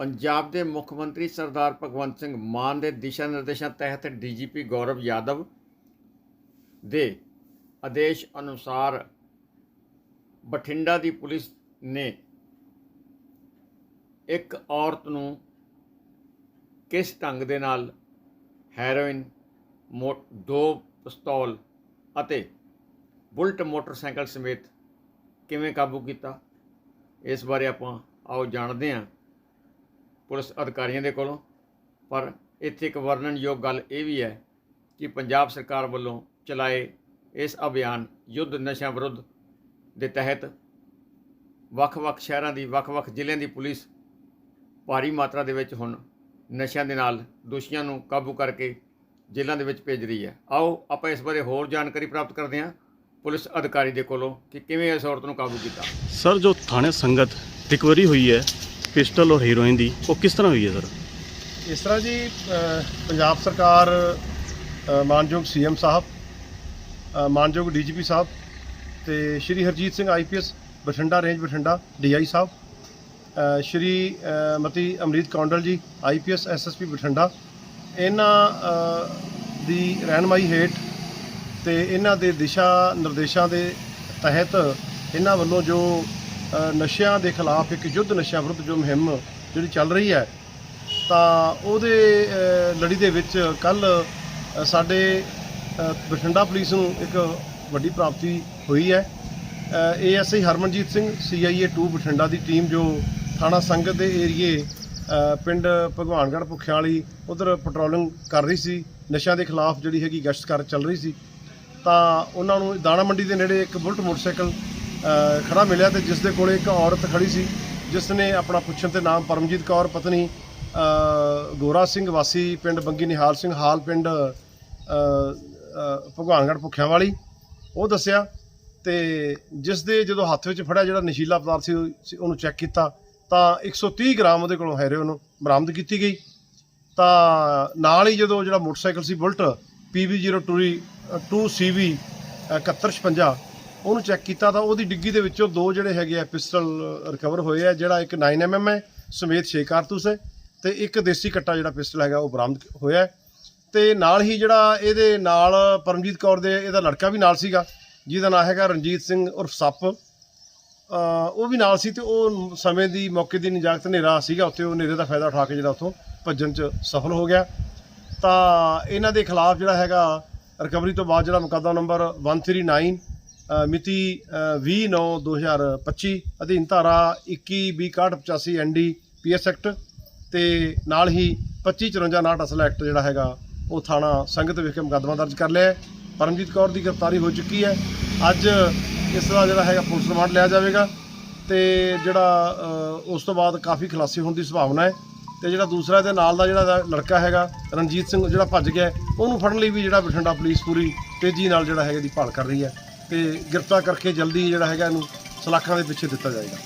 ਪੰਜਾਬ ਦੇ ਮੁੱਖ ਮੰਤਰੀ ਸਰਦਾਰ ਭਗਵੰਤ ਸਿੰਘ ਮਾਨ ਦੇ ਦਿਸ਼ਾ ਨਿਰਦੇਸ਼ਾਂ ਤਹਿਤ ਡੀਜੀਪੀ ਗੌਰਵ ਯਾਦਵ ਦੇ ਆਦੇਸ਼ ਅਨੁਸਾਰ ਬਠਿੰਡਾ ਦੀ ਪੁਲਿਸ ਨੇ ਇੱਕ ਔਰਤ ਨੂੰ ਕਿਸ ਢੰਗ ਦੇ ਨਾਲ ਹੈਰੋਇਨ, ਮੋ, ਦੋ ਪਿਸਤੌਲ ਅਤੇ ਬੁਲਟ ਮੋਟਰਸਾਈਕਲ ਸਮੇਤ ਕਿਵੇਂ ਕਾਬੂ ਕੀਤਾ? ਇਸ ਬਾਰੇ ਆਪਾਂ ਆਓ ਜਾਣਦੇ ਹਾਂ। ਪੁਲਿਸ ਅਧਿਕਾਰੀਆਂ ਦੇ ਕੋਲੋਂ। ਪਰ ਇੱਥੇ ਇੱਕ ਵਰਣਨਯੋਗ ਗੱਲ ਇਹ ਵੀ ਹੈ ਕਿ ਪੰਜਾਬ ਸਰਕਾਰ ਵੱਲੋਂ ਚਲਾਏ ਇਸ ਅਭਿਆਨ ਯੁੱਧ ਨਸ਼ਾ ਵਿਰੁੱਧ ਦੇ ਤਹਿਤ ਵੱਖ-ਵੱਖ ਸ਼ਹਿਰਾਂ ਦੀ, ਵੱਖ-ਵੱਖ ਜ਼ਿਲ੍ਹਿਆਂ ਦੀ ਪੁਲਿਸ ਭਾਰੀ ਮਾਤਰਾ ਦੇ ਵਿੱਚ ਹੁਣ ਨਸ਼ਿਆਂ ਦੇ ਨਾਲ ਦੋਸ਼ੀਆਂ ਨੂੰ ਕਾਬੂ ਕਰਕੇ ਜੇਲ੍ਹਾਂ ਦੇ ਵਿੱਚ ਭੇਜ ਰਹੀ ਹੈ। ਆਓ ਆਪਾਂ ਇਸ ਬਾਰੇ ਹੋਰ ਜਾਣਕਾਰੀ ਪ੍ਰਾਪਤ ਕਰਦੇ ਹਾਂ ਪੁਲਿਸ ਅਧਿਕਾਰੀ ਦੇ ਕੋਲੋਂ ਕਿ ਕਿਵੇਂ ਇਸ ਔਰਤ ਨੂੰ ਕਾਬੂ ਕੀਤਾ। ਸਰ, ਜੋ ਥਾਣੇ ਸੰਗਤ ਰਿਕਵਰੀ ਹੋਈ ਹੈ ਪਿਸਟਲ ਔਰ ਹੀਰੋਇਨ ਦੀ ਉਹ ਕਿਸ ਤਰ੍ਹਾਂ ਹੋਈ ਹੈ ਸਰ? ਇਸ ਤਰ੍ਹਾਂ ਜੀ ਅ, ਪੰਜਾਬ ਸਰਕਾਰ ਅ, ਮਾਨਯੋਗ ਸੀਐਮ ਸਾਹਿਬ ਅ, ਮਾਨਯੋਗ ਡੀਜੀਪੀ ਸਾਹਿਬ ਤੇ Shri Harjit Singh IPS Bathinda range Bathinda DI ਸਾਹਿਬ ਅ, ਸ਼੍ਰੀ ਅ, ਮਤੀ ਅਮਰੀਤ ਕੌਂਡਲ ਜੀ ਆਈਪੀਐਸ ਐਸਐਸਪੀ ਬਠਿੰਡਾ ਇਹਨਾਂ ਅ, ਦੀ ਰਹਿਨਮਾਈ ਹੇਠ ਤੇ ਇਹਨਾਂ ਦੇ ਦਿਸ਼ਾ ਨਿਰਦੇਸ਼ਾਂ ਦੇ ਤਹਿਤ ਇਹਨਾਂ ਵੱਲੋਂ ਜੋ ਨਸ਼ਿਆਂ ਦੇ ਖਿਲਾਫ ਇੱਕ ਯੁੱਧ ਨਸ਼ਿਆਂ ਵਿਰੁੱਧ ਜੋ ਮੁਹਿੰਮ ਜਿਹੜੀ ਚੱਲ ਰਹੀ ਹੈ, ਤਾਂ ਉਹਦੇ ਲੜੀ ਦੇ ਵਿੱਚ ਕੱਲ ਸਾਡੇ ਬਠਿੰਡਾ ਪੁਲਿਸ ਨੂੰ ਇੱਕ ਵੱਡੀ ਪ੍ਰਾਪਤੀ ਹੋਈ ਹੈ। ਏਐਸਆਈ ਹਰਮਨਜੀਤ ਸਿੰਘ ਸੀਆਈਏ 2 ਬਠਿੰਡਾ ਦੀ ਟੀਮ ਜੋ ਥਾਣਾ ਸੰਗਤ ਦੇ ਏਰੀਏ ਪਿੰਡ ਭਗਵਾਨਗੜ੍ਹ ਭੁੱਖਿਆਂ ਵਾਲੀ ਉਧਰ ਪੈਟਰੋਲਿੰਗ ਕਰ ਰਹੀ ਸੀ। ਨਸ਼ਿਆਂ ਦੇ ਖਿਲਾਫ ਜਿਹੜੀ ਹੈਗੀ ਗਸ਼ਤ ਕਰ ਚੱਲ ਰਹੀ ਸੀ। ਤਾਂ ਉਹਨਾਂ ਨੂੰ ਦਾਣਾ ਮੰਡੀ ਦੇ ਨੇੜੇ ਇੱਕ ਬੁਲਟ ਮੋਟਰਸਾਈਕਲ ਖੜਾ ਮਿਲਿਆ ਤੇ ਜਿਸ ਦੇ ਕੋਲੇ ਇੱਕ ਔਰਤ ਖੜੀ ਸੀ ਜਿਸ ਨੇ ਆਪਣਾ ਪੁੱਛਣ ਤੇ ਨਾਮ ਪਰਮਜੀਤ ਕੌਰ ਪਤਨੀ ਗੋਰਾ ਸਿੰਘ ਵਾਸੀ ਪਿੰਡ ਬੰਗੀ ਨਿਹਾਲ ਸਿੰਘ ਹਾਲ ਪਿੰਡ ਅ, ਭਗਵਾਨਗੜ੍ਹ ਭੁੱਖਿਆਂ ਵਾਲੀ ਉਹ ਦੱਸਿਆ ਤੇ ਜਿਸ ਦੇ ਜਦੋਂ ਹੱਥ ਵਿੱਚ ਫੜਿਆ ਜਿਹੜਾ ਨਸ਼ੀਲਾ ਪਦਾਰਥ ਸੀ ਉਹ- ਸੀ, ਉਹਨੂੰ ਚੈੱਕ ਕੀਤਾ ਤਾਂ 130 ਗ੍ਰਾਮ ਉਹਦੇ ਕੋਲੋਂ ਹੈਰੋਇਨ ਬਰਾਮਦ ਕੀਤੀ ਗਈ। ਤਾਂ ਨਾਲ ਹੀ ਜਦੋਂ ਜਿਹੜਾ ਮੋਟਰਸਾਈਕਲ ਸੀ ਬੁਲਟ PB02 2CV 7156 ਉਹਨੂੰ ਚੈੱਕ ਕੀਤਾ ਤਾਂ ਉਹਦੀ ਡਿੱਗੀ ਦੇ ਵਿੱਚੋਂ ਦੋ ਜਿਹੜੇ ਹੈਗੇ ਆ ਪਿਸਟਲ ਰਿਕਵਰ ਹੋਏ ਆ ਜਿਹੜਾ ਇੱਕ 9mm ਹੈ ਸਮੇਤ 6 ਕਾਰਤੂਸ ਹੈ ਤੇ ਇੱਕ ਦੇਸੀ ਕੱਟਾ ਜਿਹੜਾ ਪਿਸਟਲ ਹੈਗਾ ਉਹ ਬਰਾਮਦ ਹੋਇਆ ਹੈ। ਤੇ ਨਾਲ ਹੀ ਜਿਹੜਾ ਇਹਦੇ ਨਾਲ ਪਰਮਜੀਤ ਕੌਰ ਦੇ ਇਹਦਾ ਲੜਕਾ ਵੀ ਨਾਲ ਸੀਗਾ ਜਿਹਦਾ ਨਾਮ ਹੈਗਾ ਰਣਜੀਤ ਸਿੰਘ ਉਰਫ ਸੱਪ ਉਹ ਵੀ ਨਾਲ ਸੀ ਤੇ ਉਹ ਸਮੇਂ ਦੀ ਮੌਕੇ ਦੀ ਨਿਜਾਕਤ ਹਨੇਰਾ ਸੀਗਾ ਉੱਥੇ ਉਹ ਹਨੇਰੇ ਦਾ ਫਾਇਦਾ ਉਠਾ ਕੇ ਜਿਹੜਾ ਉੱਥੋਂ ਭੱਜਣ 'ਚ ਸਫਲ ਹੋ ਗਿਆ ਤਾਂ ਇਹਨਾਂ ਦੇ ਖਿਲਾਫ ਜਿਹੜਾ ਹੈਗਾ ਰਿਕਵਰੀ ਤੋਂ ਬਾਅਦ ਜਿਹੜਾ ਮੁਕੱਦਮਾ ਨੰਬਰ 139 ਅ, ਮਿਤੀ 20/9/2025 ਅਧੀਨ ਧਾਰਾ 21/6185 ਐਨਡੀ ਪੀਐਸ ਐਕਟ ਤੇ ਨਾਲ ਹੀ 2554 ਅਸਲ ਐਕਟ ਜਿਹੜਾ ਹੈਗਾ, ਉਹ ਥਾਣਾ ਸੰਗਤ ਵਿਖੇ ਮੁਕੱਦਮਾ ਦਰਜ ਕਰ ਲਿਆ ਪਰਮਜੀਤ ਕੌਰ ਦੀ ਗ੍ਰਿਫਤਾਰੀ ਹੋ ਚੁੱਕੀ ਹੈ। ਅੱਜ ਇਸ ਦਾ ਜਿਹੜਾ ਹੈਗਾ ਪੁਲਿਸ ਰਿਮਾਂਡ ਲਿਆ ਜਾਵੇਗਾ ਤੇ ਜਿਹੜਾ ਉਸ ਤੋਂ ਬਾਅਦ ਕਾਫੀ ਖੁਲਾਸੇ ਹੋਣ ਦੀ ਸੰਭਾਵਨਾ ਹੈ। ਤੇ ਜਿਹੜਾ ਦੂਸਰਾ ਇਹਦੇ ਨਾਲ ਦਾ ਜਿਹੜਾ ਲੜਕਾ ਹੈਗਾ, ਰਣਜੀਤ ਸਿੰਘ ਜਿਹੜਾ ਭੱਜ ਗਿਆ, ਉਹਨੂੰ ਫੜਨ ਲਈ ਵੀ ਜਿਹੜਾ ਬਠਿੰਡਾ ਪੁਲਿਸ ਪੂਰੀ ਤੇਜ਼ੀ ਨਾਲ ਜਿਹੜਾ ਹੈਗਾ ਦੀ ਭਾਲ ਕਰ ਰਹੀ ਹੈ। ਤੇ ਗ੍ਰਿਫਤਾਰ ਕਰਕੇ ਜਲਦੀ ਜਿਹੜਾ ਹੈਗਾ ਇਹਨੂੰ ਸਲਾਖਾਂ ਦੇ ਪਿੱਛੇ ਦਿੱਤਾ ਜਾਏਗਾ।